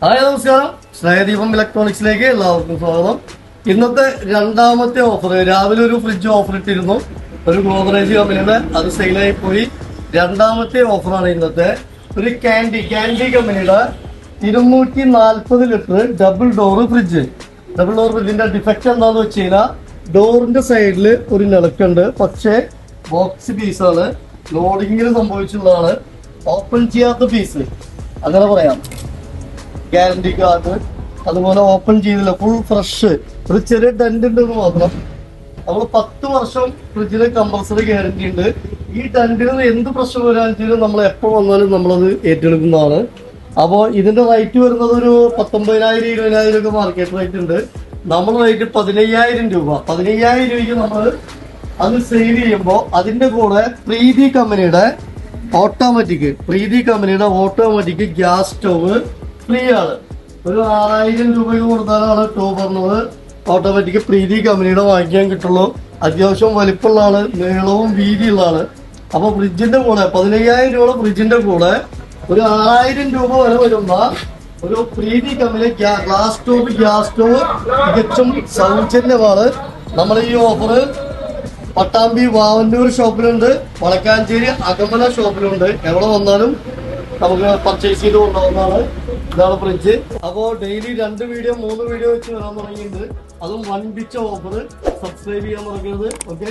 Hi നമസ്കാരം. സ്നേഹദീപം ഇലക്ട്രോണിക്സിലേക്ക് എല്ലാവർക്കും സ്വാഗതം. ഇന്നത്തെ രണ്ടാമത്തെ ഓഫർ രാവിലെ ഒരു ഫ്രിഡ്ജ് ഓഫർ ഇട്ടിരുന്നു. ഒരു ഗോദ്രേജ് കമ്പനിയുടെ അത് സെയിലായി പോയി. രണ്ടാമത്തെ ഓഫറാണ് ഇന്നത്തെ. ഒരു ക്യാൻഡി ക്യാൻഡി കമ്പനിയുടെ ഇരുന്നൂറ്റി നാൽപ്പത് litre double door fridge double door ഫ്രിഡ്ജിന്റെ defect എന്താന്ന് വെച്ച് കഴിഞ്ഞാൽ ഡോറിന്റെ സൈഡിൽ ഒരു നിലക്കുണ്ട്. പക്ഷേ ബോക്സ് പീസാണ് ലോഡിങ്ങിൽ സംഭവിച്ചുള്ളതാണ്. ഓപ്പൺ ചെയ്യാത്ത പീസ് അങ്ങനെ പറയാം. ഗ്യാരണ്ടി കാർഡ് അതുപോലെ ഓപ്പൺ ചെയ്തില്ല. ഫുൾ ഫ്രഷ് ഒരു ചെറിയ ഡെന്റ് ഉണ്ട് എന്ന് മാത്രം. നമ്മൾ പത്ത് വർഷം ഫ്രിഡ്ജിന് കമ്പൾസറി ഗ്യാരണ്ടി ഉണ്ട്. ഈ ഡെന്റിന് എന്ത് പ്രശ്നം വരാണെങ്കിലും നമ്മൾ എപ്പോൾ വന്നാലും നമ്മളത് ഏറ്റെടുക്കുന്നതാണ്. അപ്പോൾ ഇതിന്റെ റേറ്റ് വരുന്നത് ഒരു പത്തൊമ്പതിനായിരം ഇരുപതിനായിരം ഒക്കെ മാർക്കറ്റ് റേറ്റ് ഉണ്ട്. നമ്മൾ റേറ്റ് പതിനയ്യായിരം രൂപ. പതിനയ്യായിരം രൂപയ്ക്ക് നമ്മൾ അത് സെയിൽ ചെയ്യുമ്പോൾ അതിന്റെ കൂടെ പ്രീതി കമ്പനിയുടെ ഓട്ടോമാറ്റിക് പ്രീതി കമ്പനിയുടെ ഓട്ടോമാറ്റിക് ഗ്യാസ് സ്റ്റവ് ഫ്രീ ആണ് ഒരു ആറായിരം രൂപയ്ക്ക് കൊടുത്താലാണ് ടോപ്പ് പറഞ്ഞത്. ഓട്ടോമാറ്റിക് പ്രീതി കമ്പനിയുടെ വാങ്ങിക്കാൻ കിട്ടുള്ളൂ. അത്യാവശ്യം വലിപ്പമുള്ള ആൾ നീളവും വീതിയുള്ള ആൾ അപ്പൊ ഫ്രിഡ്ജിന്റെ കൂടെ പതിനയ്യായിരം രൂപ ഫ്രിഡ്ജിന്റെ കൂടെ ഒരു ആറായിരം രൂപ വരെ വരുന്ന ഒരു Preethi company glass stove gas stove തികച്ചും സൗജന്യമാണ്. നമ്മൾ ഈ ഓഫർ പട്ടാമ്പി വാവന്നൂർ ഷോപ്പിലുണ്ട് വളക്കാഞ്ചേരി അകമല ഷോപ്പിലുണ്ട്. എവിടെ വന്നാലും നമുക്ക് പർച്ചേസ് ചെയ്ത് കൊണ്ടുപോകുന്നതാണ്. ഇതാണ് ഫ്രിഡ്ജ്. അപ്പോൾ ഡെയിലി രണ്ട് വീഡിയോ മൂന്ന് വീഡിയോ വെച്ച് വരാൻ തുടങ്ങിയിട്ടുണ്ട്. അതും വൺ ബിച്ച ഓഫർ സബ്സ്ക്രൈബ് ചെയ്യാൻ മറക്കരുത്. ഓക്കെ